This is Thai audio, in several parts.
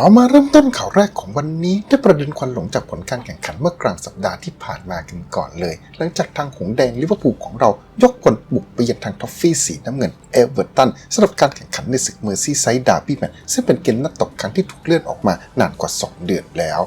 เรามาเริ่มต้นข่าวแรกของวันนี้ด้วยประเด็นควันหลงจากผลการแข่งขันเมื่อกลางสัปดาห์ที่ผ่านมากันก่อนเลย หลังจากทางหงแดงลิเวอร์พูลของเรายกพลบุกไปยังทางท็อฟฟี่สีน้ำเงินเอเวอร์ตันสำหรับการแข่งขันในศึกเมอร์ซี่ไซด์ดาร์บี้แมนซึ่งเป็นเกมนัดตกครั้งที่ถูกเลื่อนออกมานานกว่า 2 เดือนแล้ว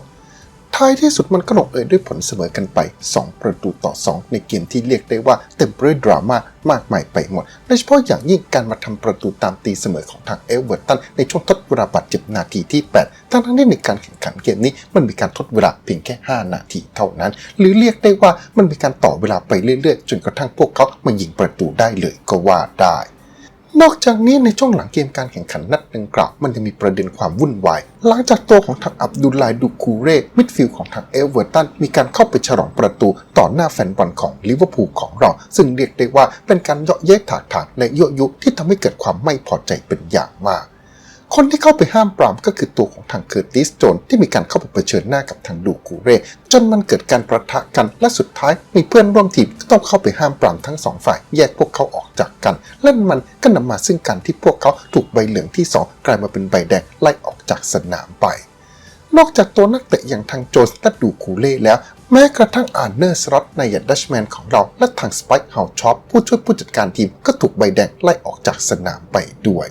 ท้ายที่สุดมันก็ลงเอยด้วยผลเสมอกันไป 2 ประตูต่อ 2 ในเกมที่เรียกได้ว่าเต็มไปด้วยดราม่ามากมายไปหมด โดยเฉพาะอย่างยิ่งการมาทำประตูตามตีเสมอของทางเอเวอร์ตันในช่วงทดเวลาบาดเจ็บนาทีที่ 8 ทั้งทั้งที่ในการแข่งขันเกมนี้มันมีการทดเวลาเพียงแค่ 5 นาทีเท่านั้น หรือเรียกได้ว่ามันมีการต่อเวลาไปเรื่อยๆ จนกระทั่งพวกเขามายิงประตูได้เลยก็ว่าได้ นอกจากนี้ในช่วงหลังเกมการแข่งขันนัดดังกล่าวมันจะมีประเด็นความวุ่นวาย หลังจากตัวของทางอับดุลไลดูคูเร่มิดฟิลด์ของทางเอเวอร์ตันมีการเข้าไปฉลองประตูต่อหน้าแฟนบอลของลิเวอร์พูลของเรา ซึ่งเรียกได้ว่าเป็นการเยาะเย้ยถากถางในยั่วยุที่ทำให้เกิดความไม่พอใจเป็นอย่างมาก คนที่เข้าไปห้ามปรามก็คือตัวของทางเคอร์ติสโจนที่มีการเข้าไปเผชิญหน้ากับทางดูกูเร่จนมันเกิดการประทะกันและสุดท้ายมีเพื่อนร่วมทีมก็ต้องเข้าไปห้ามปรามทั้งสองฝ่าย แยกพวกเขาออกจากกัน และมันก็นำมาซึ่งการที่พวกเขาถูกใบเหลืองที่สองกลายมาเป็นใบแดงไล่ออกจากสนามไป นอกจากตัวนักเตะอย่างทางโจนและดูคูเล่แล้วแม้กระทั่งอาร์เนอร์สล็อตในยัดดัชแมนของเราและทางสไปค์เฮาชอปผู้ช่วยผู้จัดการทีมก็ถูกใบแดงไล่ออกจากสนามไปด้วย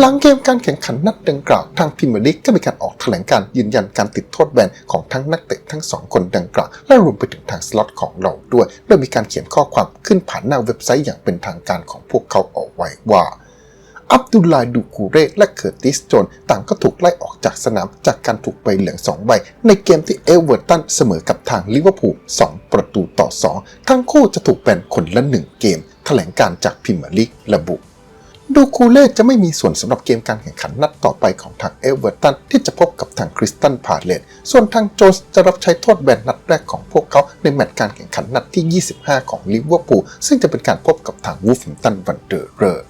หลังเกมการแข่งขันนัดดังกล่าวทางพรีเมียร์ลีกก็มีการออกแถลงการยืนยันการติดโทษแบนของทั้งนักเตะทั้งสองคนดังกล่าวและรวมไปถึงทางสล็อตของเราด้วยโดยมีการเขียนข้อความขึ้นผ่านหน้าเว็บไซต์อย่างเป็นทางการของพวกเขาเอาไว้ว่าอับดุลลาดูกูเรและเคอร์ติสโจนต่างก็ถูกไล่ออกจากสนามจากการถูกใบเหลือง2ใบ ในเกมที่เอเวอร์ตันเสมอกับทางลิเวอร์พูล2ประตูต่อ 2 ทั้งคู่จะถูกแบนคนละ 1 เกม แถลงการจากพรีเมียร์ลีกระบุ ดูคูเล่จะไม่มีส่วนสำหรับเกมการแข่งขันนัดต่อไปของทางเอเวอร์ตันที่จะพบกับทางคริสตันพาเลตส่วนทางโจสจะรับใช้โทษแบนนัดแรกของพวกเขาในแมตช์การแข่งขันนัดที่ 25 ของลิเวอร์พูลซึ่งจะเป็นการพบกับทางวูฟแฮมตันวันเดอร์เรอร์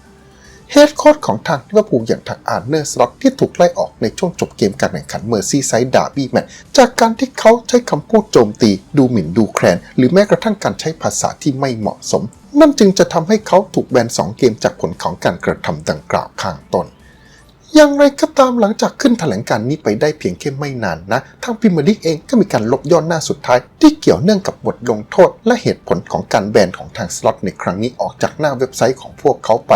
เฮดโค้ชของทางลิเวอร์พูลอย่างทางอาร์เนอร์สล็อตที่ถูกไล่ออกในช่วงจบเกมการแข่งขันเมอร์ซี่ไซด์ดาร์บี้แมตช์จากการที่เขาใช้คำพูดโจมตี ดูหมิ่นดูแคลน หรือแม้กระทั่งการใช้ภาษาที่ไม่เหมาะสม นั่นจึงจะทำให้เขาถูกแบน 2 เกมจากผลของการกระทำดังกล่าวข้างต้นอย่างไรก็ตามหลังจากขึ้นแถลงการนี้ไปได้เพียงแค่ไม่นานนะ ทางพรีเมียร์ลีกเองก็มีการลบย่อนหน้าสุดท้าย ที่เกี่ยวเนื่องกับบทลงโทษ และเหตุผลของการแบนของทางสล็อตในครั้งนี้ออกจากหน้าเว็บไซต์ของพวกเขาไป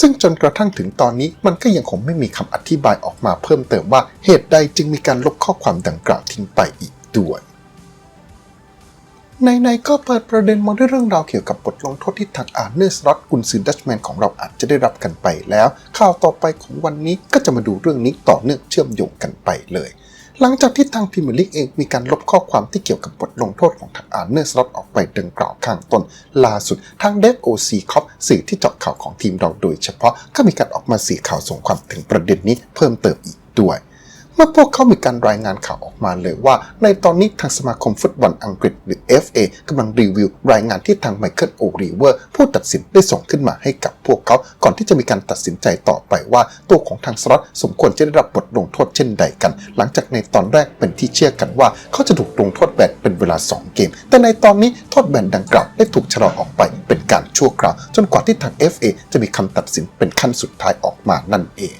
ซึ่งจนกระทั่งถึงตอนนี้มันก็ยังคงไม่มีคำอธิบายออกมาเพิ่มเติมว่าเหตุใดจึงมีการลบข้อความดังกล่าวทิ้งไปอีกด้วยในๆก็เปิดประเด็นมาด้วยเรื่องราวเกี่ยวกับบทลงโทษที่ทางอาร์เนอร์สล็อตกุนซือดัชแมนของเราอาจจะได้รับกันไปแล้ว ข่าวต่อไปของวันนี้ก็จะมาดูเรื่องนี้ต่อเนื่องเชื่อมโยงกันไปเลย หลังจากที่ทางพิมลิกเองมีการลบข้อความที่เกี่ยวกับบทลงโทษของทางอาร์เนอร์สล็อตออกไปดังกล่าวข้างต้นล่าสุดทางเดฟโอซีคอปสื่อที่เจาะข่าวของทีมเราโดยเฉพาะก็มีการออกมาสื่อข่าวส่งความถึงประเด็นนี้เพิ่มเติมอีกด้วย มื่อพวกเขามีการรายงานข่าวออกมาเลยว่า ในตอนนี้ทางสมาคมฟุตบอลอังกฤษหรือ FA กำลังรีวิว รายงานที่ทางไมเคิลโอริเวอร์ ผู้ตัดสินได้ส่งขึ้นมาให้กับพวกเขา ก่อนที่จะมีการตัดสินใจต่อไปว่า ตัวของทางสล็อตสมควรจะได้รับบทลงโทษเช่นใดกัน หลังจากในตอนแรกเป็นที่เชื่อกันว่า เขาจะถูกลงโทษแบนเป็นเวลา 2 เกม แต่ในตอนนี้โทษแบนดังกล่าวได้ถูกชะลอออกไปเป็นการชั่วคราว จนกว่าที่ทาง FA จะมีคำตัดสินเป็นขั้นสุดท้ายออกมานั่นเอง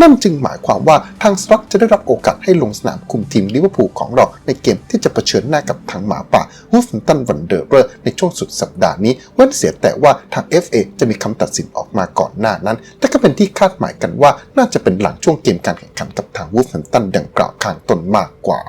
นั่นจึงหมายความว่าทางสล็อตจะได้รับโอกาสให้ลงสนามคุมทีมลิเวอร์พูลของเราในเกมที่จะเผชิญหน้ากับทางหมาป่าวูฟตันวันเดอร์เรอร์ในช่วงสุดสัปดาห์นี้ เว้นเสียแต่ว่าทาง FA จะมีคำตัดสินออกมาก่อนหน้านั้น แต่ก็เป็นที่คาดหมายกันว่าน่าจะเป็นหลังช่วงเกมการแข่งขันกับทางวูฟตันดังกล่าวข้างต้นมากกว่า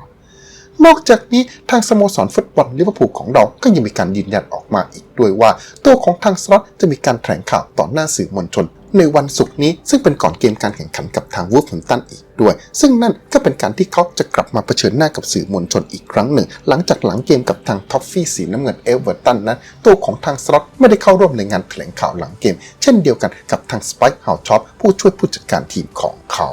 นอกจากนี้ทางสโมสรฟุตบอลลิเวอร์พูลของเราก็ยังมีการยืนยันออกมาอีกด้วยว่า ตัวของทางสล็อตจะมีการแถลงข่าวต่อหน้าสื่อมวลชน ในวันศุกร์นี้ซึ่งเป็นก่อนเกมการแข่งขันกับทางวูฟแฮมป์ตันอีกด้วย ซึ่งนั่นก็เป็นการที่เขาจะกลับมาเผชิญหน้ากับสื่อมวลชนอีกครั้งหนึ่ง หลังจากหลังเกมกับทางท็อฟฟี่สีน้ำเงินเอเวอร์ตันนั้น ตัวของทางสล็อตไม่ได้เข้าร่วมในงานแถลงข่าวหลังเกม เช่นเดียวกันกับทางสไปค์เฮาชอปผู้ช่วยผู้จัดการทีมของเขา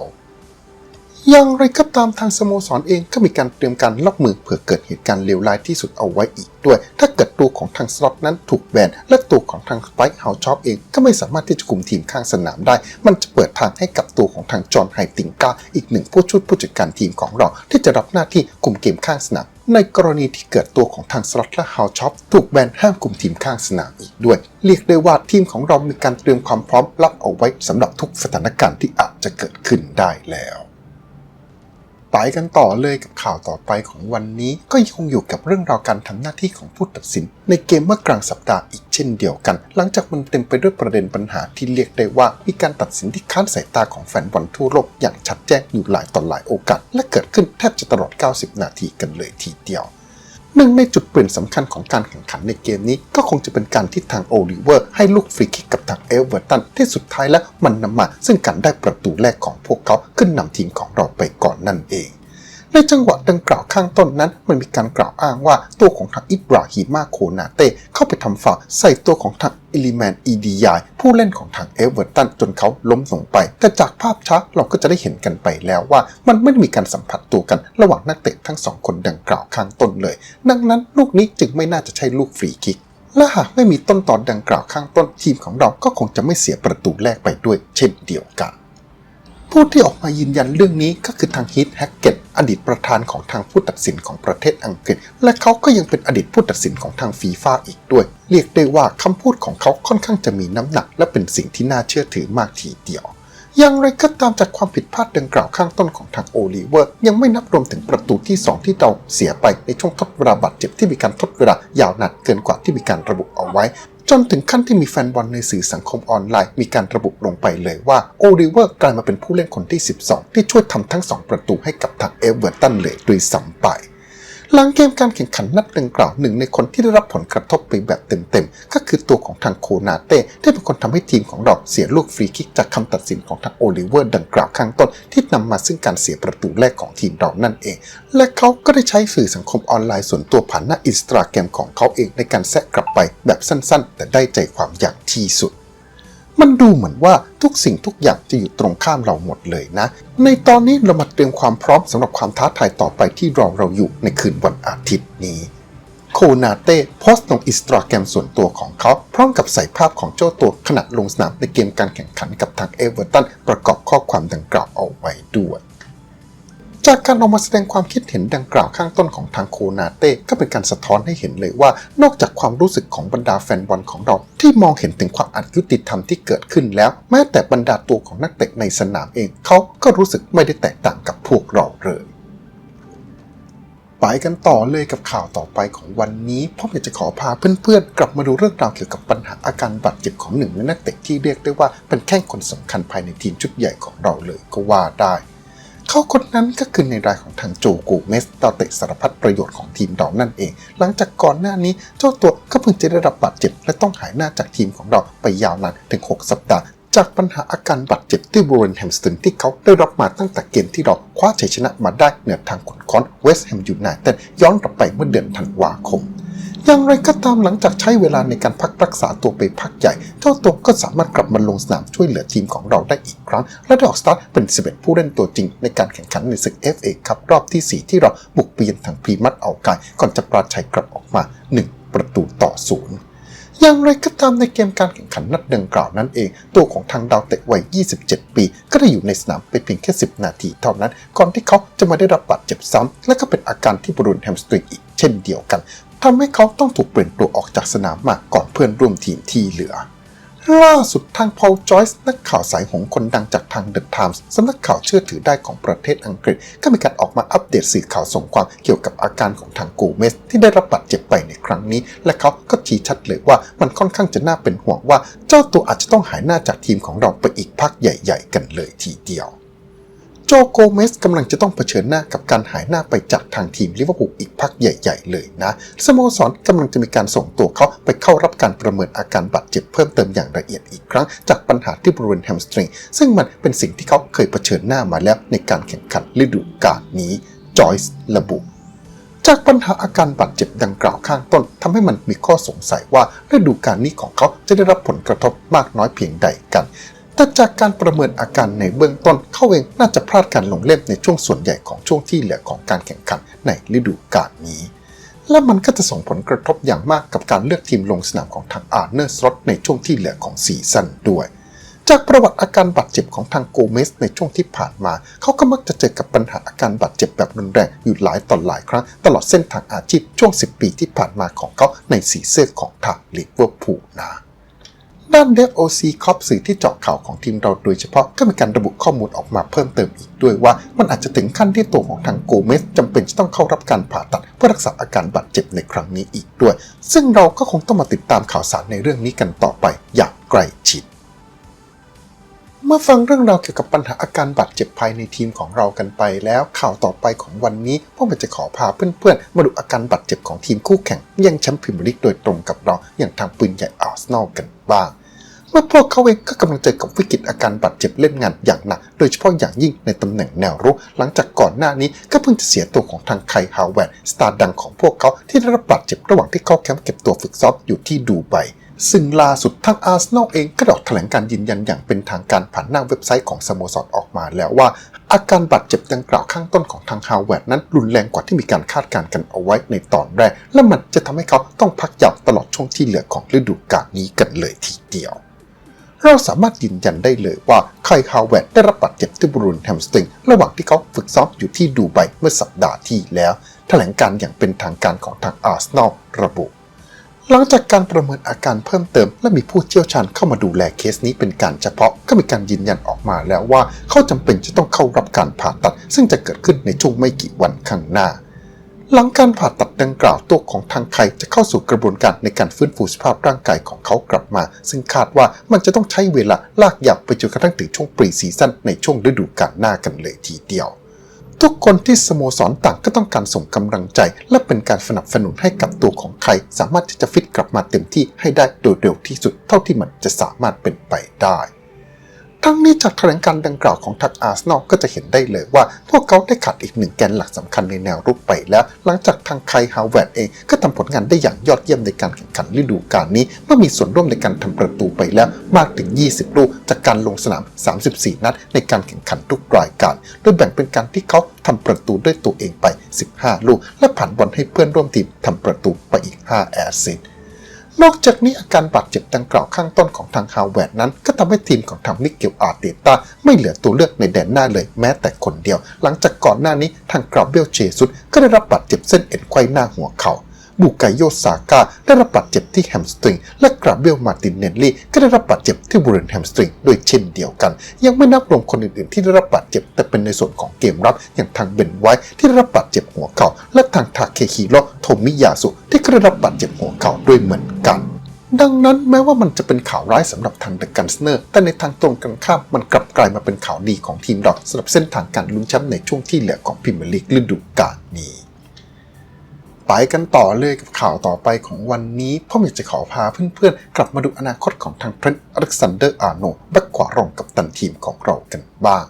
อย่างไรก็ตามทางสโมสรเองก็มีการเตรียมการรับมือเผื่อเกิดเหตุการณ์เลวร้ายที่สุดเอาไว้อีกด้วย ถ้าเกิดตัวของทางสล็อตนั้นถูกแบนและตัวของทางสไปค์เฮาชอปเองก็ไม่สามารถที่จะคุมทีมข้างสนามได้ มันจะเปิดทางให้กับตัวของทางจอห์นไฮติงกาอีกหนึ่งผู้ช่วยผู้จัดการทีมของเรา ที่จะรับหน้าที่คุมเกมข้างสนามในกรณีที่เกิดตัวของทางสล็อตและเฮาชอปถูกแบนห้ามคุมทีมข้างสนามอีกด้วย เรียกได้ว่าทีมของเรามีการเตรียมความพร้อมรับเอาไว้สำหรับทุกสถานการณ์ที่อาจจะเกิดขึ้นได้แล้ว กันต่อเลยกับข่าวต่อไปของวันนี้ ก็ยังคงอยู่กับเรื่องราวการทำหน้าที่ของผู้ตัดสิน ในเกมเมื่อกลางสัปดาห์อีกเช่นเดียวกัน หลังจากมันเต็มไปด้วยประเด็นปัญหาที่เรียกได้ว่า มีการตัดสินที่ค้านสายตาของแฟนบอลทั่วโลกอย่างชัดแจ้งอยู่หลายต่อหลายโอกาส และเกิดขึ้นแทบจะตลอด 90 นาทีกันเลยทีเดียว หนึ่งในจุดเปลี่ยนสำคัญของการแข่งขันในเกมนี้ ก็คงจะเป็นการที่ทางโอลิเวอร์ ให้ลูกฟรีคิกกับทางเอเวอร์ตันที่สุดท้ายแล้วมันนำมา ซึ่งการได้ประตูแรกของพวกเขาขึ้นนำทีมของเราไปก่อนนั่นเอง ในจังหวะดังกล่าวข้างต้นนั้น มันมีการกล่าวอ้างว่าตัวของทางอิบราฮิมาโคนาเต้เข้าไปทำฟาวใส่ตัวของทางอิลิแมนอีดียายผู้เล่นของทางเอเวอร์ตันจนเขาล้มลงไป แต่จากภาพช้าเราก็จะได้เห็นกันไปแล้วว่า มันไม่มีการสัมผัสตัวกันระหว่างนักเตะทั้งสองคนดังกล่าวข้างต้นเลย ดังนั้นลูกนี้จึงไม่น่าจะใช่ลูกฟรีคิกและหากไม่มีต้นตอนดังกล่าวข้างต้นทีมของเราก็คงจะไม่เสียประตูแรกไปด้วยเช่นเดียวกัน ผู้ที่ออกมายืนยันเรื่องนี้ก็คือทางฮิตแฮกเก็ต อดีตประธานของทางผู้ตัดสินของประเทศอังกฤษ และเขาก็ยังเป็นอดีตผู้ตัดสินของทางฟีฟ่าอีกด้วย เรียกได้ว่าคำพูดของเขาค่อนข้างจะมีน้ำหนัก และเป็นสิ่งที่น่าเชื่อถือมากทีเดียวอย่างไรก็ตามจากความผิดพลาดดังกล่าวข้างต้นของทางโอลิเวอร์ ยังไม่นับรวมถึงประตูที่ 2 ที่เราเสียไปในช่วงทดเวลาบาดเจ็บที่มีการทดเวลายาวนานเกินกว่าที่มีการระบุเอาไว้ จนถึงขั้นที่มีแฟนบอลในสื่อสังคมออนไลน์ มีการระบุลงไปเลยว่าโอลิเวอร์กลายมาเป็นผู้เล่นคนที่ 12 ที่ช่วยทำทั้ง 2 ประตูให้กับทางเอเวอร์ตันเลยโดยซ้ำไป หลังเกมการแข่งขันนัดดังกล่าวหนึ่งในคนที่ได้รับผลกระทบไปแบบเต็มๆ ก็คือตัวของทางโคนาเต้ที่เป็นคนทำให้ทีมของเราเสียลูกฟรีคิกจากคำตัดสินของทางโอลิเวอร์ดังกล่าวข้างต้น ที่นำมาซึ่งการเสียประตูแรกของทีมเรานั่นเอง และเขาก็ได้ใช้สื่อสังคมออนไลน์ส่วนตัวผ่านหน้าอินสตาแกรมของเขาเองในการแซะกลับไปแบบสั้นๆ แต่ได้ใจความอย่างที่สุด มันดูเหมือนว่าทุกสิ่งทุกอย่างจะอยู่ตรงข้ามเราหมดเลยนะ ในตอนนี้เรามาเตรียมความพร้อมสำหรับความท้าทายต่อไปที่รอเราอยู่ในคืนวันอาทิตย์นี้โคนาเต้โพสต์ลงอินสตาแกรมส่วนตัวของเขา พร้อมกับใส่ภาพของเจ้าตัวขณะลงสนามในเกมการแข่งขันกับทางเอเวอร์ตันประกอบข้อความดังกล่าวเอาไว้ด้วย จากการออกมาแสดงความคิดเห็นดังกล่าวข้างต้นของทางโคนาเต้ก็เป็นการสะท้อนให้เห็นเลยว่า นอกจากความรู้สึกของบรรดาแฟนบอลของเรา ที่มองเห็นถึงความอายุติธรรมที่เกิดขึ้นแล้ว แม้แต่บรรดาตัวของนักเตะในสนามเองเขาก็รู้สึกไม่ได้แตกต่างกับพวกเราเลยไปกันต่อเลยกับข่าวต่อไปของวันนี้พ่ออยากจะขอพาเพื่อนๆ กลับมาดูเรื่องราวเกี่ยวกับปัญหาอาการบาดเจ็บของหนึ่งในนักเตะที่เรียกได้ว่าเป็นแข้งคนสำคัญภายในทีมชุดใหญ่ของเราเลยก็ว่าได้ เขาคนนั้นก็คือในรายของทางโจโกเมสดาเตะสารพัดประโยชน์ของทีมเรานั่นเอง หลังจากก่อนหน้านี้เจ้าตัวก็เพิ่งจะได้รับบาดเจ็บ และต้องหายหน้าจากทีมของเราไปยาวนานถึง 6 สัปดาห์จากปัญหาอาการบาดเจ็บที่บริเวณแฮมสตริงที่เขาได้รับมาตั้งแต่เกมที่เราคว้าชัยชนะมาได้เหนือทางขุนค้อนเวสต์แฮมยูไนเต็ดย้อนกลับไปเมื่อเดือนธันวาคม อย่างไรก็ตามหลังจากใช้เวลาในการพักรักษาตัวไปพักใหญ่ เจ้าตัวก็สามารถกลับมาลงสนามช่วยเหลือทีมของเราได้อีกครั้ง และได้ออกสตาร์ทเป็น 11 ผู้เล่นตัวจริง ในการแข่งขันในศึก FA ครับรอบที่ 4 ที่เราบุกไปเยือนทางพรีมัดเอากายก่อนจะปราชัยกลับออกมา 1 ประตูต่อศูนย์อย่างไรก็ตามในเกมการแข่งขันนัดดังกล่าวนั้นเอง ตัวของทางดาวเตะวัย 27 ปี ก็ได้อยู่ในสนามไปเพียงแค่ 10 นาทีเท่านั้น ก่อนที่เขาจะมาได้รับบาดเจ็บซ้ำและก็เป็นอาการที่บริเวณแฮมสตริงอีกเช่นเดียวกัน ทำให้เขาต้องถูกเปลี่ยนตัวออกจากสนามมาก่อนเพื่อนร่วมทีมที่เหลือ ล่าสุดทางพอลจอยส์นักข่าวสายหงคนดังจากทางเดอะไทมส์สำนักข่าวเชื่อถือได้ของประเทศอังกฤษ ก็มีการออกมาอัปเดตสื่อข่าวส่งความเกี่ยวกับอาการของทางโกเมส ที่ได้รับบาดเจ็บไปในครั้งนี้ และเขาก็ชี้ชัดเลยว่ามันค่อนข้างจะน่าเป็นห่วงว่า เจ้าตัวอาจจะต้องหายหน้าจากทีมของเราไปอีกพักใหญ่ ๆ กันเลยทีเดียว โจโกเมสกำลังจะต้องเผชิญหน้ากับการหายหน้าไปจากทางทีมลิเวอร์พูลอีกพักใหญ่ ๆ เลยนะ สโมสรกำลังจะมีการส่งตัวเขาไปเข้ารับการประเมินอาการบาดเจ็บเพิ่มเติมอย่างละเอียดอีกครั้ง จากปัญหาที่บริเวณแฮมสตริงซึ่งมันเป็นสิ่งที่เขาเคยเผชิญหน้ามาแล้วในการแข่งขันฤดูกาลนี้จอยส์ระบุจากปัญหาอาการบาดเจ็บดังกล่าวข้างต้นทำให้มันมีข้อสงสัยว่าฤดูกาลนี้ของเขาจะได้รับผลกระทบมากน้อยเพียงใดกัน แต่จากการประเมินอาการในเบื้องต้นเขาเองน่าจะพลาดการลงเล่นในช่วงส่วนใหญ่ของช่วงที่เหลือของการแข่งขันในฤดูกาลนี้ และมันก็จะส่งผลกระทบอย่างมากกับการเลือกทีมลงสนามของทางอาร์เนอร์สโตในช่วงที่เหลือของซีซั่นด้วยจากประวัติอาการบาดเจ็บของทางโกเมสในช่วงที่ผ่านมา เขาก็มักจะเจอกับปัญหาอาการบาดเจ็บแบบรุนแรงอยู่หลายต่อหลายครั้ง ตลอดเส้นทางอาชีพช่วง 10 ปีที่ผ่านมาของเขาในสีเสื้อของทางลิเวอร์พูลนะ ด้าน Dev OC คอปสื่อที่เจาะข่าวของทีมเราโดยเฉพาะก็มีการระบุข้อมูลออกมาเพิ่มเติมอีกด้วยว่า มันอาจจะถึงขั้นที่ตัวของทางโกเมสจำเป็นจะต้องเข้ารับการผ่าตัด เพื่อรักษาอาการบาดเจ็บในครั้งนี้อีกด้วย ซึ่งเราก็คงต้องมาติดตามข่าวสารในเรื่องนี้กันต่อไปอย่างใกล้ชิด เมื่อฟังเรื่องราวเกี่ยวกับปัญหาอาการบาดเจ็บภายในทีมของเรากันไปแล้วข่าวต่อไปของวันนี้พวกมันจะขอพาเพื่อนๆ มาดูอาการบาดเจ็บของทีมคู่แข่งยังแชมป์พรีเมียร์ลีกโดยตรงกับเราอย่างทางปืนใหญ่อาร์เซนอลกันบ้างเมื่อพวกเขาเองก็กำลังเจอกับวิกฤตอาการบาดเจ็บเล่นงานอย่างหนัก โดยเฉพาะอย่างยิ่งในตำแหน่งแนวรุก หลังจากก่อนหน้านี้ก็เพิ่งจะเสียตัวของทางไคฮาวเวร์สตาร์ดังของพวกเขาที่ได้รับบาดเจ็บระหว่างที่เข้าแคมป์เก็บตัวฝึกซ้อมอยู่ที่ดูไบ ซึ่งล่าสุดทางอาร์เซนอลเองก็ดออกแถลงการยืนยันอย่างเป็นทางการผ่านหน้าเว็บไซต์ของสโมสรออกมาแล้วว่า อาการบาดเจ็บดังกล่าวข้างต้นของทางฮาวเวร์ดนั้นรุนแรงกว่าที่มีการคาดการณ์กันเอาไว้ในตอนแรก และมันจะทำให้เขาต้องพักยาวตลอดช่วงที่เหลือของฤดูกาลนี้กันเลยทีเดียว เราสามารถยืนยันได้เลยว่าไคฮาวเวร์ดได้รับบาดเจ็บที่บริเวณแฮมสตริงระหว่างที่เขาฝึกซ้อมอยู่ที่ดูไบเมื่อสัปดาห์ที่แล้ว แถลงการอย่างเป็นทางการของทางอาร์เซนอลระบุ หลังจากการประเมินอาการเพิ่มเติม และมีผู้เชี่ยวชาญเข้ามาดูแลเคสนี้เป็นการเฉพาะก็มีการยืนยันออกมาแล้วว่าเขาจำเป็นจะต้องเข้ารับการผ่าตัด ซึ่งจะเกิดขึ้นในช่วงไม่กี่วันข้างหน้า หลังการผ่าตัดดังกล่าวตัวของทางไคจะเข้าสู่กระบวนการในการฟื้นฟูสภาพร่างกายของเขากลับมา ซึ่งคาดว่ามันจะต้องใช้เวลาลากยาวไปจนกระทั่งถึงช่วงปรีซีซั่นในช่วงฤดูกาลหน้ากันเลยทีเดียว ทุกคนที่สโมสรต่างก็ต้องการส่งกำลังใจ และเป็นการสนับสนุนให้กับตัวของใคร สามารถที่จะฟิตกลับมาเต็มที่ให้ได้โดยเร็วที่สุดเท่าที่มันจะสามารถเป็นไปได้ ทั้งนี้จากแถลงการดังกล่าวของทักอาร์เซนอลก็จะเห็นได้เลยว่า พวกเขาได้ขาดอีกหนึ่งแกนหลักสำคัญในแนวรุกไปแล้ว หลังจากทางไคฮาวเวร์ดเองก็ทำผลงานได้อย่างยอดเยี่ยมในการแข่งขันฤดูกาลนี้ เมื่อมีส่วนร่วมในการทำประตูไปแล้วมากถึง 20 ลูกจากการลงสนาม 34 นัดในการแข่งขันทุกรายการ โดยแบ่งเป็นการที่เขาทำประตูด้วยตัวเองไป 15 ลูก และผ่านบอลให้เพื่อนร่วมทีมทำประตูไปอีก 5 แอสซิสต์ นอกจากนี้อาการบาดเจ็บดังกล่าวข้างต้นของทางฮาวเวร์ดนั้น ก็ทำให้ทีมของทางมิเกลอาร์เตต้าไม่เหลือตัวเลือกในแดนหน้าเลยแม้แต่คนเดียว หลังจากก่อนหน้านี้ทางกราเบลเจซุดก็ได้รับบาดเจ็บเส้นเอ็นไขว้หน้าหัวเขา่า บูกายโยซาก้าได้รับบาดเจ็บที่แฮมสตริง และกราเบลมาตินเนลลี่ก็ได้รับบาดเจ็บที่บริเวณแฮมสตริงด้วยเช่นเดียวกัน ยังไม่นับรวมคนอื่นๆ ที่ได้รับบาดเจ็บ แต่เป็นในส่วนของเกมรับอย่างทางเบนไว้ที่ได้รับบาดเจ็บหัวเข่าและทางทาเคฮิโร่โทมิยาสุที่ก็ได้รับบาดเจ็บหัวเข่าด้วยเหมือนกันดังนั้นแม้ว่ามันจะเป็นข่าวร้ายสำหรับทางเดอะกันสเนอร์แต่ในทางตรงกันข้ามมันกลับกลายมาเป็นข่าวดีของทีมเราสำหรับเส้นทางการลุ้นแชมป์ในช่วงที่เหลือของพรีเมียร์ลีกฤดูกาลนี้ ไปกันต่อเลยกับข่าวต่อไปของวันนี้พ่อยากจะขอพาเพื่อนๆ กลับมาดูอนาคตของทางเทรนต์อเล็กซานเดอร์อาร์โนแบ็กขวารองกับตันทีมของเรากันบ้าง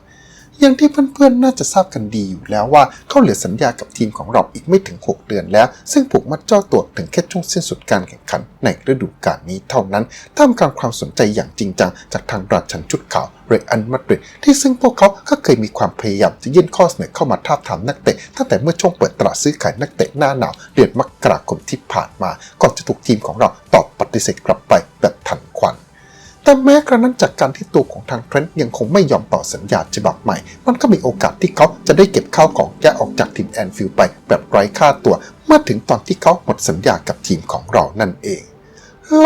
อย่างที่เพื่อนๆ น่าจะทราบกันดีอยู่แล้วว่าเขาเหลือสัญญากับทีมของเราอีกไม่ถึง 6 เดือนแล้ว ซึ่งผูกมัดเจ้าตัวถึงแค่ช่วงสิ้นสุดการแข่งขันในฤดูกาลนี้เท่านั้นท่ามกลางความสนใจอย่างจริงจังจากทางราชันชุดขาวเรอันมาดริดที่ซึ่งพวกเขาก็เคยมีความพยายามจะยื่นข้อเสนอเข้ามาทาบทามนักเตะตั้งแต่เมื่อช่วงเปิดตลาดซื้อขายนักเตะหน้าหนาวเดือนมกราคมที่ผ่านมา ก่อนจะถูกทีมของเราตอบปฏิเสธกลับไปแบบทันควัน แต่แม้กระนั้นจากการที่ตัวของทางเทรนต์ยังคงไม่ยอมต่อสัญญาฉบับใหม่ มันก็มีโอกาสที่เขาจะได้เก็บข้าวของแยกออกจากทีมแอนฟิลไปแบบไร้ค่าตัว เมื่อถึงตอนที่เขาหมดสัญญากับทีมของเรานั่นเอง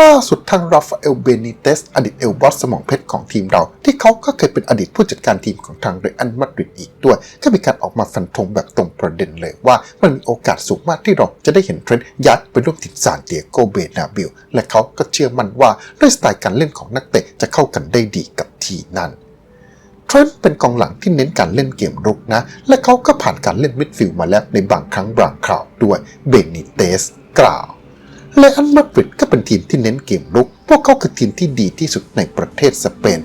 ล่าสุดทางราฟาเอลเบนิเตสอดีตเอลบอสสมองเพชรของทีมเรา ที่เขาก็เคยเป็นอดีตผู้จัดการทีมของทางเรอันมาดริดอีกด้วย ก็มีการออกมาฟันธงแบบตรงประเด็นเลยว่า มันมีโอกาสสูงมากที่เราจะได้เห็นเทรนด์ย้ายไปร่วมทีมซานเตียโกเบนาบิลและเขาก็เชื่อมั่นว่าด้วยสไตล์การเล่นของนักเตะจะเข้ากันได้ดีกับทีมนั้นเทรนต์เป็นกองหลังที่เน้นการเล่นเกมรุกนะ และเขาก็ผ่านการเล่นมิดฟิลด์มาแล้วในบางครั้งบางคราวด้วยเบนิเตสกล่าว เละอันมาดริดก็เป็นทีมที่เน้นเกมรุก พวกเขาคือทีมที่ดีที่สุดในประเทศสเปน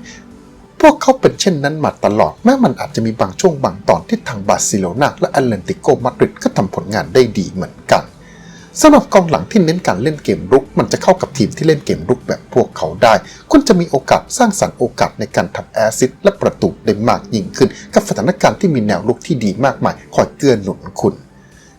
พวกเขาเป็นเช่นนั้นมาตลอด แม้มันอาจจะมีบางช่วงบางตอนที่ทางบาร์เซโลนาและแอตเลนติโกมาดริดก็ทำผลงานได้ดีเหมือนกันสำหรับกองหลังที่เน้นการเล่นเกมรุก มันจะเข้ากับทีมที่เล่นเกมรุกแบบพวกเขาได้ คุณจะมีโอกาสสร้างสรรค์โอกาสในการทำแอซิสต์และประตูได้มากยิ่งขึ้น กับสถานการณ์ที่มีแนวลุกที่ดีมากมายคอยเกื้อหนุนคุณ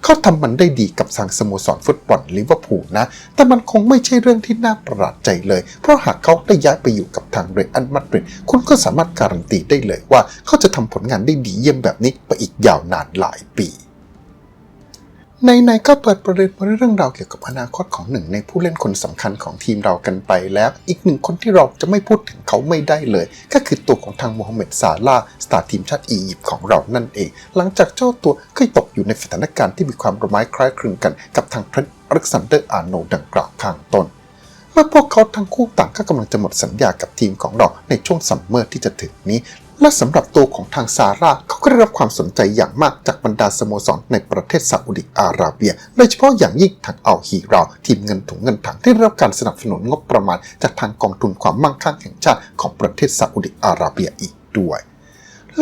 เขาทำมันได้ดีกับทางสโมสรฟุตบอลลิเวอร์พูลนะ แต่มันคงไม่ใช่เรื่องที่น่าประหลาดใจเลย เพราะหากเขาได้ย้ายไปอยู่กับทางเรอัลมาดริดคุณก็สามารถการันตีได้เลยว่าเขาจะทำผลงานได้ดีเยี่ยมแบบนี้ไปอีกยาวนานหลายปี ในๆก็เปิดประเด็นมาเรื่องราวเกี่ยวกับอนาคตของหนึ่งในผู้เล่นคนสำคัญของทีมเรากันไปแล้ว อีกหนึ่งคนที่เราจะไม่พูดถึงเขาไม่ได้เลย ก็คือตัวของทางโมฮัมเหม็ดซาลาสตาร์ทีมชาติอียิปต์ของเรานั่นเอง หลังจากเจ้าตัวเคยตกอยู่ในสถานการณ์ที่มีความระไม้คล้ายคลึงกันกับทางเทรนต์อเล็กซานเดอร์อาร์โนด์ดังกล่าวข้างต้น เมื่อพวกเขาทั้งคู่ต่างก็กำลังจะหมดสัญญากับทีมของเราในช่วงซัมเมอร์ที่จะถึงนี้ และสำหรับตัวของทางซาร่าเขาก็ได้รับความสนใจอย่างมากจากบรรดาสโมสรในประเทศซาอุดิอาระเบีย โดยเฉพาะอย่างยิ่งทางอัลฮีราทีมเงินถุงเงินถังที่ได้รับการสนับสนุนงบประมาณ จากทางกองทุนความมั่งคั่งแห่งชาติของประเทศซาอุดิอาระเบียอีกด้วย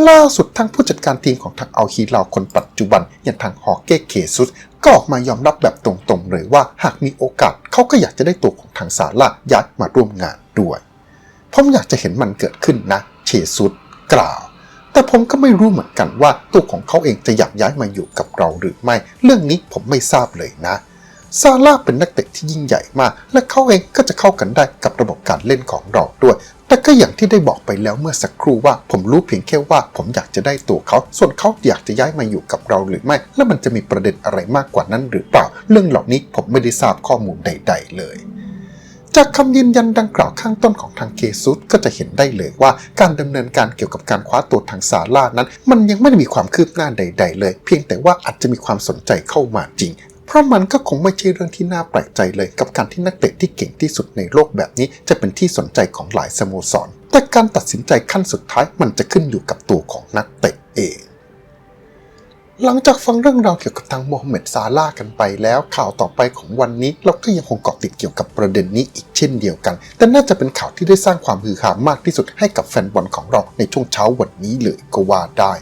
ล่าสุดทางผู้จัดการทีมของทางอัลฮีราวคนปัจจุบันอย่างทางฮอเก้เคซุส ก็ออกมายอมรับแบบตรงๆเลยว่าหากมีโอกาสเขาก็อยากจะได้ตัวของทางซาร่าย้ายมาร่วมงานด้วยผมอยากจะเห็นมันเกิดขึ้นนะเชซุดกล่าว แต่ผมก็ไม่รู้เหมือนกันว่าตัวของเขาเองจะอยากย้ายมาอยู่กับเราหรือไม่ เรื่องนี้ผมไม่ทราบเลยนะ ซาร่าเป็นนักเตะที่ยิ่งใหญ่มาก และเขาเองก็จะเข้ากันได้กับระบบการเล่นของเราด้วย แต่ก็อย่างที่ได้บอกไปแล้วเมื่อสักครู่ว่า ผมรู้เพียงแค่ว่าผมอยากจะได้ตัวเขา ส่วนเขาอยากจะย้ายมาอยู่กับเราหรือไม่ และมันจะมีประเด็นอะไรมากกว่านั้นหรือเปล่า เรื่องเหล่านี้ผมไม่ได้ทราบข้อมูลใด ๆ เลยจากคำยืนยันดังกล่าวข้างต้นของทางเคซุสก็จะเห็นได้เลยว่าการดำเนินการเกี่ยวกับการคว้าตัวทางซาร่านั้น มันยังไม่ได้มีความคืบหน้าใด ๆ เลย เพียงแต่ว่าอาจจะมีความสนใจเข้ามาจริง เพราะมันก็คงไม่ใช่เรื่องที่น่าแปลกใจเลยกับการที่นักเตะที่เก่งที่สุดในโลกแบบนี้ จะเป็นที่สนใจของหลายสโมสร แต่การตัดสินใจขั้นสุดท้ายมันจะขึ้นอยู่กับตัวของนักเตะเองหลังจากฟังเรื่องราวเกี่ยวกับทางโมฮัมเหม็ดซาร่ากันไปแล้วข่าวต่อไปของวันนี้ เราก็ยังคงเกาะติดเกี่ยวกับประเด็นนี้อีกเช่นเดียวกัน แต่น่าจะเป็นข่าวที่ได้สร้างความฮือฮามากที่สุดให้กับแฟนบอลของเราในช่วงเช้าวันนี้เลยก็ว่าได้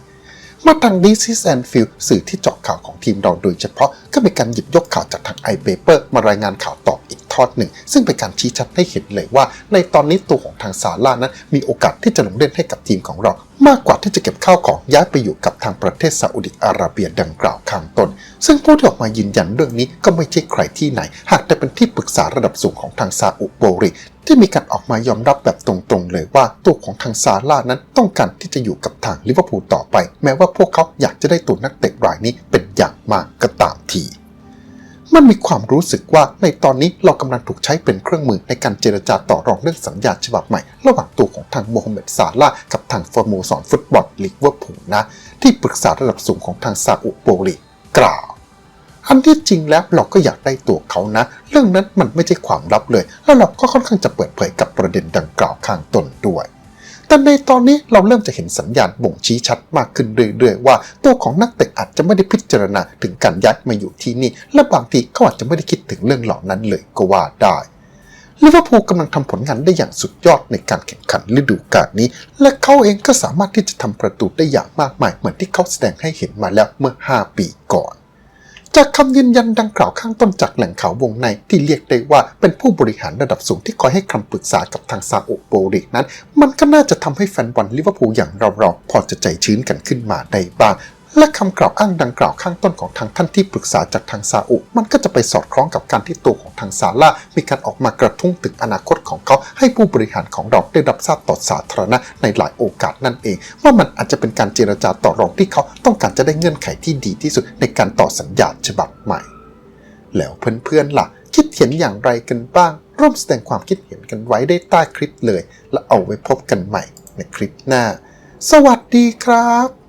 มื่อทาง This is Anfield สื่อที่เจาะข่าวของทีมเราโดยเฉพาะก็มีการหยิบยกข่าวจากทาง iPaper มารายงานข่าวต่ออีก ทอดหนึ่ง ซึ่งเป็นการชี้ชัดให้เห็นเลยว่า ในตอนนี้ตัวของทางซาร่านั้น มีโอกาสที่จะลงเล่นให้กับทีมของเรา มากกว่าที่จะเก็บข้าวของย้ายไปอยู่กับทางประเทศซาอุดิอาระเบียดังกล่าวข้างต้น ซึ่งผู้ที่ออกมายืนยันเรื่องนี้ก็ไม่ใช่ใครที่ไหน หากแต่เป็นที่ปรึกษาระดับสูงของทางซาอุโบริที่มีการออกมายอมรับแบบตรงๆ เลยว่าตัวของทางซาร่านั้นต้องการที่จะอยู่กับทางลิเวอร์พูลต่อไป แม้ว่าพวกเขาอยากจะได้ตัวนักเตะรายนี้เป็นอย่างมากก็ตามที มันมีความรู้สึกว่าในตอนนี้เรากำลังถูกใช้เป็นเครื่องมือในการเจรจาต่อรองเรื่องสัญญาฉบับใหม่ ระหว่างตัวของทางโมฮัมเหม็ดซาร่ากับทางฟอร์โมสอนฟุตบอลลิเวอร์พูลนะ ที่ปรึกษาระดับสูงของทางซาอุโบริกล่าว อันที่จริงแล้วเราก็อยากได้ตัวเขานะ เรื่องนั้นมันไม่ใช่ความลับเลย แล้วเราก็ค่อนข้างจะเปิดเผยกับประเด็นดังกล่าวข้างต้นด้วย แต่ในตอนนี้เราเริ่มจะเห็นสัญญาณบ่งชี้ชัดมากขึ้นเรื่อยๆว่า ตัวของนักเตะอาจจะไม่ได้พิจารณาถึงการย้ายมาอยู่ที่นี่ และบางทีเขาอาจจะไม่ได้คิดถึงเรื่องเหล่านั้นเลยก็ว่าได้ลิเวอร์พูลกำลังทำผลงานได้อย่างสุดยอดในการแข่งขันฤดูกาลนี้ และเขาเองก็สามารถที่จะทำประตูได้อย่างมากมายเหมือนที่เขาแสดงให้เห็นมาแล้วเมื่อ 5 ปีก่อน จากคำยืนยันดังกล่าวข้างต้นจากแหล่งข่าววงในที่เรียกได้ว่าเป็นผู้บริหารระดับสูงที่คอยให้คำปรึกษากับทางซาอุโบรินั้น มันก็น่าจะทำให้แฟนบอลลิเวอร์พูลอย่างเราๆพอจะใจชื้นกันขึ้นมาได้บ้าง และคำกล่าวอ้างดังกล่าวข้างต้นของทางท่านที่ปรึกษาจากทางซาอุ มันก็จะไปสอดคล้องกับการที่ตัวของทางซาร่ามีการออกมากระทุ้งถึงอนาคตของเขา ให้ผู้บริหารของเราได้รับทราบต่อสาธารณะในหลายโอกาสนั่นเอง ว่ามันอาจจะเป็นการเจรจาต่อรองที่เขาต้องการจะได้เงื่อนไขที่ดีที่สุดในการต่อสัญญาฉบับใหม่ แล้วเพื่อนๆล่ะ คิดเห็นอย่างไรกันบ้าง ร่วมแสดงความคิดเห็นกันไว้ได้ใต้คลิปเลย แล้วเอาไว้พบกันใหม่ในคลิปหน้า สวัสดีครับ